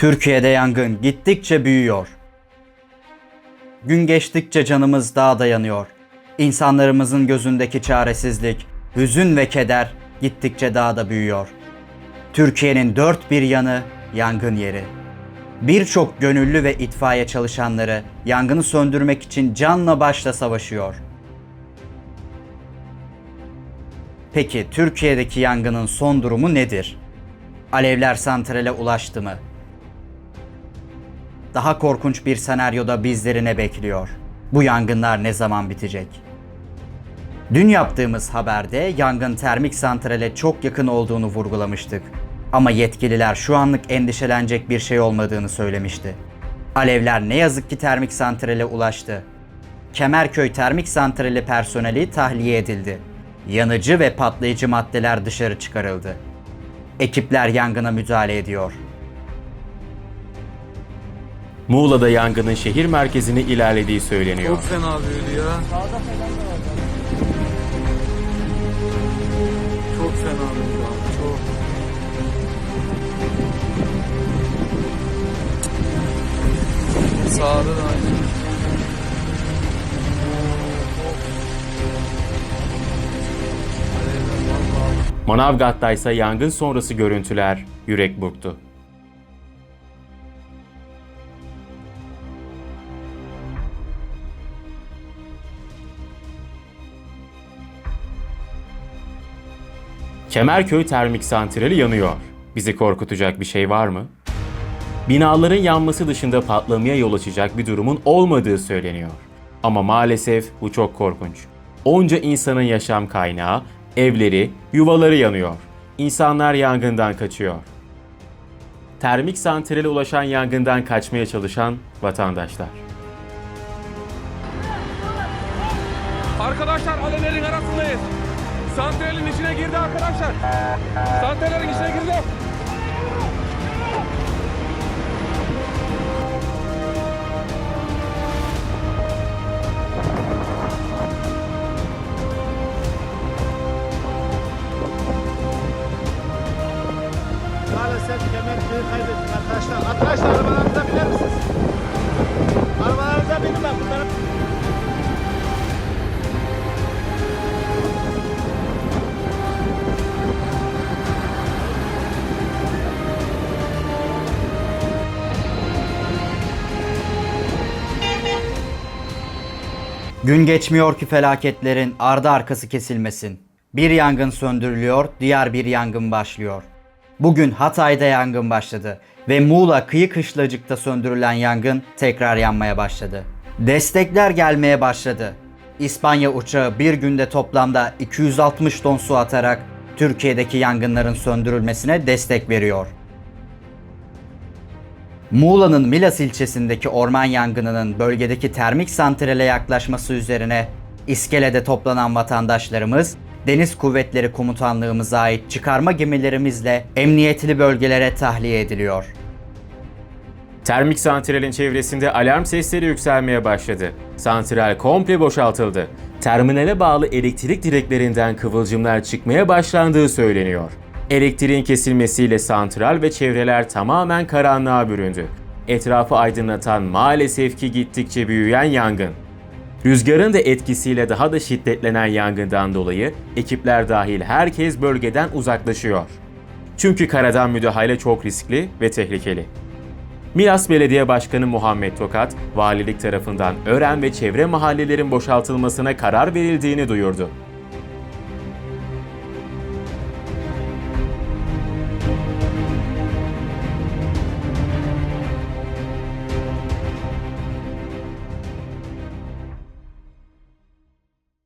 Türkiye'de yangın gittikçe büyüyor. Gün geçtikçe canımız daha dayanıyor. İnsanlarımızın gözündeki çaresizlik, hüzün ve keder gittikçe daha da büyüyor. Türkiye'nin dört bir yanı yangın yeri. Birçok gönüllü ve itfaiye çalışanları yangını söndürmek için canla başla savaşıyor. Peki Türkiye'deki yangının son durumu nedir? Alevler santrale ulaştı mı? Daha korkunç bir senaryoda bizleri ne bekliyor? Bu yangınlar ne zaman bitecek? Dün yaptığımız haberde yangın termik santrale çok yakın olduğunu vurgulamıştık. Ama yetkililer şu anlık endişelenecek bir şey olmadığını söylemişti. Alevler ne yazık ki termik santrale ulaştı. Kemerköy Termik Santrali personeli tahliye edildi. Yanıcı ve patlayıcı maddeler dışarı çıkarıldı. Ekipler yangına müdahale ediyor. Muğla'da yangının şehir merkezine ilerlediği söyleniyor. Çok fena büyüdü ya. Çok fena büyüdü abi çok. Sağda da aynı. Manavgat'ta ise yangın sonrası görüntüler yürek burktu. Kemerköy Termik Santrali yanıyor. Bizi korkutacak bir şey var mı? Binaların yanması dışında patlamaya yol açacak bir durumun olmadığı söyleniyor. Ama maalesef bu çok korkunç. Onca insanın yaşam kaynağı, evleri, yuvaları yanıyor. İnsanlar yangından kaçıyor. Termik santrale ulaşan yangından kaçmaya çalışan vatandaşlar. Arkadaşlar alevlerin arasındayız. Santralin içine girdi arkadaşlar. Santralin içine girdi. Maalesef Kemerköy'ü kaybettik arkadaşlar. Arkadaşlar arabalarınıza biner misiniz? Arabalarınıza binin bak bunlara. Gün geçmiyor ki felaketlerin ardı arkası kesilmesin. Bir yangın söndürülüyor, diğer bir yangın başlıyor. Bugün Hatay'da yangın başladı ve Muğla kıyı kışlacıkta söndürülen yangın tekrar yanmaya başladı. Destekler gelmeye başladı. İspanya uçağı bir günde toplamda 260 ton su atarak Türkiye'deki yangınların söndürülmesine destek veriyor. Muğla'nın Milas ilçesindeki orman yangınının bölgedeki termik santrale yaklaşması üzerine iskelede toplanan vatandaşlarımız Deniz Kuvvetleri Komutanlığımıza ait çıkarma gemilerimizle emniyetli bölgelere tahliye ediliyor. Termik santralin çevresinde alarm sesleri yükselmeye başladı. Santral komple boşaltıldı. Terminale bağlı elektrik direklerinden kıvılcımlar çıkmaya başlandığı söyleniyor. Elektriğin kesilmesiyle santral ve çevreler tamamen karanlığa büründü. Etrafı aydınlatan maalesef ki gittikçe büyüyen yangın. Rüzgarın da etkisiyle daha da şiddetlenen yangından dolayı ekipler dahil herkes bölgeden uzaklaşıyor. Çünkü karadan müdahale çok riskli ve tehlikeli. Milas Belediye Başkanı Muhammed Tokat, valilik tarafından Ören ve çevre mahallelerin boşaltılmasına karar verildiğini duyurdu.